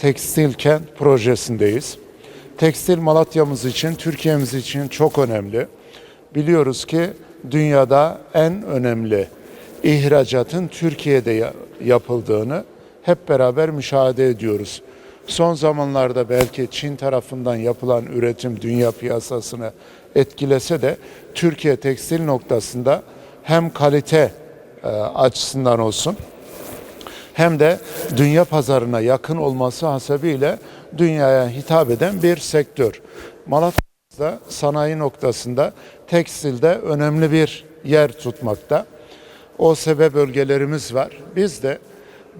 Tekstil Kent projesindeyiz. Tekstil Malatya'mız için, Türkiye'miz için çok önemli. Biliyoruz ki dünyada en önemli ihracatın Türkiye'de ya- yapıldığını hep beraber müşahede ediyoruz. Son zamanlarda belki Çin tarafından yapılan üretim dünya piyasasını etkilese de Türkiye tekstil noktasında hem kalite e, açısından olsun hem de dünya pazarına yakın olması hasebiyle dünyaya hitap eden bir sektör. Malatya'da sanayi noktasında tekstilde önemli bir yer tutmakta. OSB bölgelerimiz var. Biz de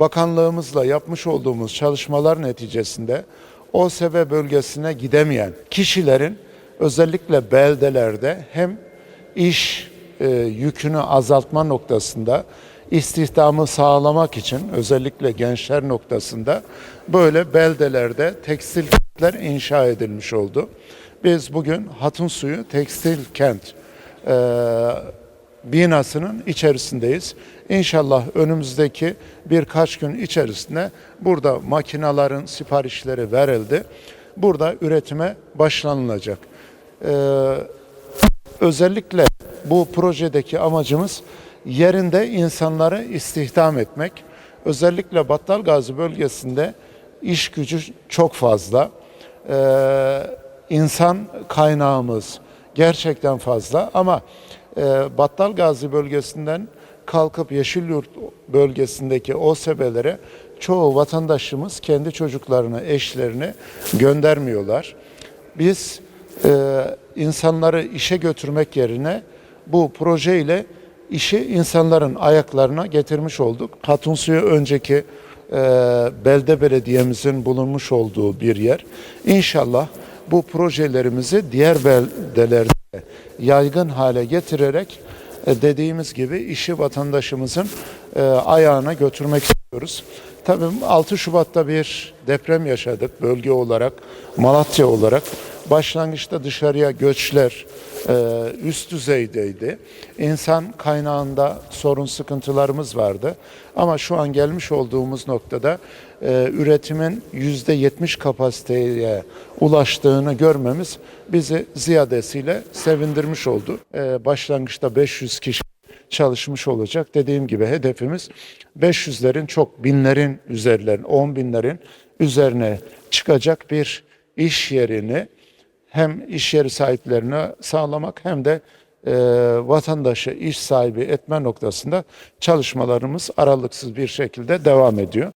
bakanlığımızla yapmış olduğumuz çalışmalar neticesinde OSB bölgesine gidemeyen kişilerin özellikle beldelerde hem iş e, yükünü azaltma noktasında istihdamı sağlamak için özellikle gençler noktasında böyle beldelerde tekstil kentler inşa edilmiş oldu. Biz bugün Hatun Suyu Tekstil Kent e, binasının içerisindeyiz. İnşallah önümüzdeki birkaç gün içerisinde burada makinaların siparişleri verildi. Burada üretime başlanılacak. Ee, özellikle bu projedeki amacımız yerinde insanları istihdam etmek. Özellikle Battalgazi bölgesinde iş gücü çok fazla. Ee, insan kaynağımız gerçekten fazla ama e, Battalgazi bölgesinden kalkıp Yeşilyurt bölgesindeki OSB'lere çoğu vatandaşımız kendi çocuklarını, eşlerini göndermiyorlar. Biz e, insanları işe götürmek yerine bu projeyle işi insanların ayaklarına getirmiş olduk. Hatunsuyu önceki e, belde belediyemizin bulunmuş olduğu bir yer. İnşallah bu projelerimizi diğer beldelerde yaygın hale getirerek e, dediğimiz gibi işi vatandaşımızın e, ayağına götürmek istiyoruz. Tabii 6 Şubat'ta bir deprem yaşadık bölge olarak, Malatya olarak. Başlangıçta dışarıya göçler e, üst düzeydeydi. İnsan kaynağında sorun sıkıntılarımız vardı. Ama şu an gelmiş olduğumuz noktada e, üretimin %70 kapasiteye ulaştığını görmemiz bizi ziyadesiyle sevindirmiş oldu. E, başlangıçta 500 kişi çalışmış olacak. Dediğim gibi hedefimiz 500'lerin çok binlerin üzerlerine, 10 binlerin üzerine çıkacak bir iş yerini hem iş yeri sahiplerine sağlamak hem de e, vatandaşı iş sahibi etme noktasında çalışmalarımız aralıksız bir şekilde devam ediyor.